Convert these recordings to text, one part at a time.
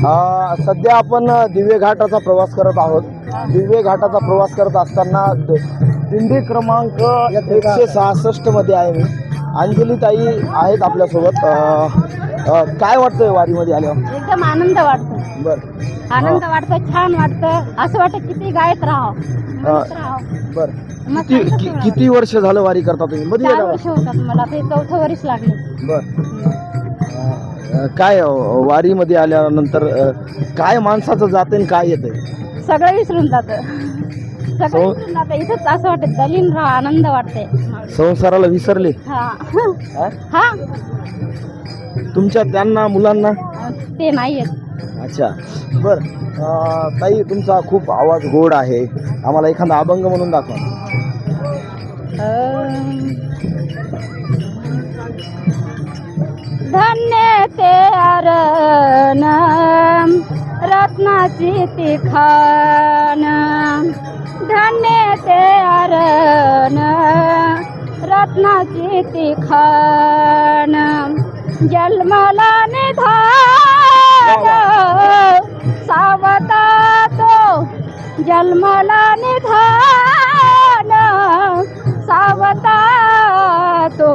सध्या आपण दिवे घाटाचा प्रवास करत आहोत. दिवे घाटाचा प्रवास करत असताना दिंडी क्रमांक एकशे सहासष्टमध्ये आहे मी. अंजली ताई आहेत आपल्यासोबत. काय वाटतंय वारीमध्ये आल्यावर? एकदम आनंद वाटतो. बर. आनंद वाटतो छान वाटतं. असं वाटतं किती गायत राहावं. म्हणत राहावं. बर. मग किती कि-? किती वर्ष झालं वारी करता तुम्ही? मध्ये चार वर्ष होतात मला. ते चौथं वर्ष लागले. बर. काय वारीमध्ये आल्यानंतर काय माणसाचं जाते आणि काय येतंय? सगळं विसरून जात. सगळं विसरून जातं. इथंच असं वाटतं दलीन राहा आनंद वाटते संसाराला विसरले? हा. हा? हा. तुमच्या त्यांना मुलांना? ते नाही येत अच्छा. बर. ताई तुमचा खूप आवाज गोड आहे. आम्हाला एखादा अभंग म्हणून दाखवा. धन्य ते अरण रत्नाची तिखान. धन्य ते अरण रत्नाची तिखान. जन्मला निधान सावता तो. जन्मला निधान सावता तो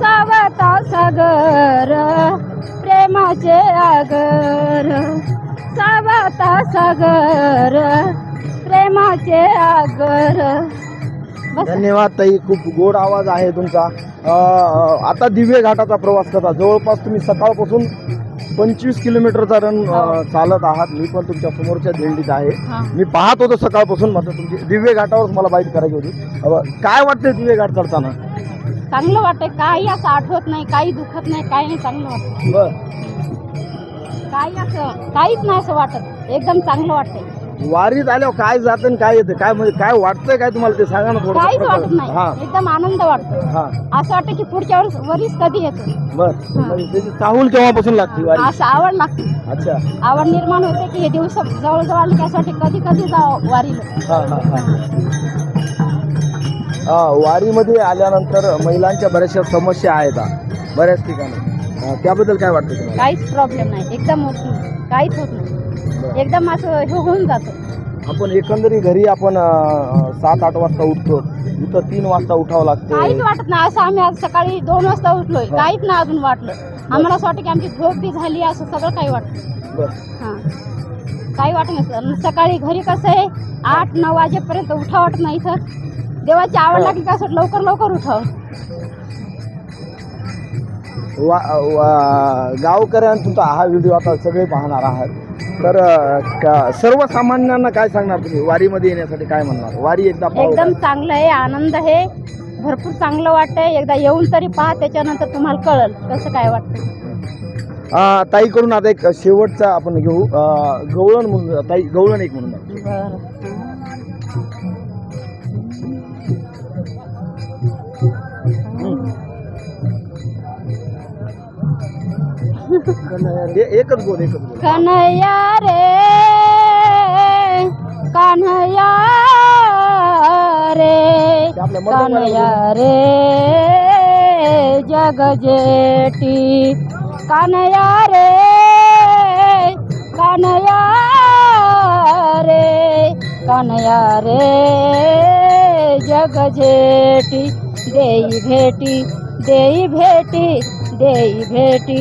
सावता सागर प्रेमाचे आगर. सावता सागर प्रेमाचे आगर. धन्यवाद ताई खूप गोड आवाज आहे तुमचा. आता दिव्य घाटाचा प्रवास करता जवळपास तुम्ही सकाळपासून पंचवीस किलोमीटरचा रन अं, चालत आहात. मी पण तुमच्या समोरच्या दिंडीत आहे. हा. मी पाहत होतो सकाळपासून मात्र तुमची दिवे घाटावर मला बाईट करायची होती. अं, काय वाटते दिवे घाट चढताना चांगलं वाटतंय. काही असं आठवत नाही काही दुखत नाही काही नाही चांगलं वाटतं बर. काही असं काहीच नाही असं वाटत. एकदम चांगलं वाटतंय. वारीत आल्यावर काय जातं आणि काय येतं? काय म्हणजे काय वाटतंय काय तुम्हाला ते सांगा ना काहीच वाटत थोडं हा. नाही एकदम आनंद वाटतो हा. असं वाटतं की पुढच्या वर्ष वरीच कधी येतो? बर. म्हणजे त्याची चाहूल केव्हापासून लागते वारी? असं आवड लागते. अच्छा. आवड निर्माण होते की हे दिवस जवळजवळ आले की असं वाटते कधी कधी जावं वारीला. हा हा हा. हा, वारीमध्ये आल्यानंतर महिलांच्या बऱ्याचशा समस्या आहेत. हा, बऱ्याच ठिकाणी. हा, त्याबद्दल काय वाटतं तुम्हाला? काहीच प्रॉब्लेम नाही. एकदम होत नाही. काहीच होत नाही. एकदम असं हे होऊन जातं. आपण एकंदरीत घरी आपण अं, सात आठ वाजता उठतो. इथं तीन वाजता उठावं लागते. काहीच वाटत नाही. असं आम्ही आज सकाळी दोन वाजता उठलोय. काहीच नाही अजून वाटलं. आम्हाला असं वाटतं की आमची झोप बी झाली असं सगळं काही वाटतं बर. हां. काही वाटत नाही. सर सकाळी घरी कसं आहे आठ नऊ वाजेपर्यंत उठा वाटत नाही सर देवाची आवड. लागली का असं लवकर लवकर उठावं. वा वा- गावकऱ्यांना तुमचा हा व्हिडिओ आता सगळे पाहणार आहात. तर का- सर्वसामान्यांना काय सांगणार तुम्ही? वारीमध्ये येण्यासाठी काय म्हणणार? वारी एकदा पाहू एकदम चांगलं आहे आनंद आहे भरपूर चांगलं वाटतंय. एकदा येऊन तरी पहा त्याच्यानंतर तुम्हाला कळल. कसं काय वाटतं अं, ताईकडून आता एक शेवटचा आपण घेऊ. गवळण म्हणून ताई गवळण एक म्हणून. एकच बोल एकच बोल। कन्हैया रे कन्हैया रे कन्हैया रे जग जेटी कन्हैया रे कन्हैया रे कन्हैया रे जग जेठी। देई भेटी देई भेटी देई भेटी।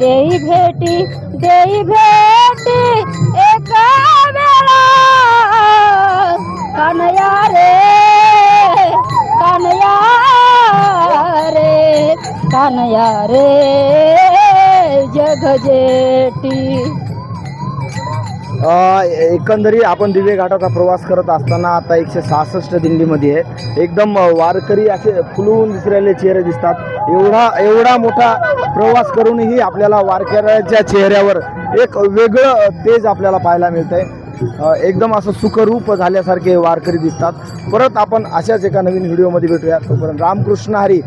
देई भेटी देई भेटी एक वेळा कन्हैया रे कन्हैया रे कन्हैया रे जग जेठी एकंदरीत आपण दिवे घाटाचा प्रवास करत असताना आता एकशे सहासष्ट दिंडीमध्ये आहे एकदम वारकरी असे फुलवून दिसलेले चेहरे दिसतात. एवढा एवढा मोठा प्रवास करूनही आपल्याला वारकऱ्याच्या चेहऱ्यावर एक वेगळं तेज आपल्याला पाहायला मिळतंय. आहे एकदम असं सुखरूप झाल्यासारखे वारकरी दिसतात. परत आपण अशाच एका नवीन व्हिडिओमध्ये भेटूया. तोपर्यंत रामकृष्ण हरी.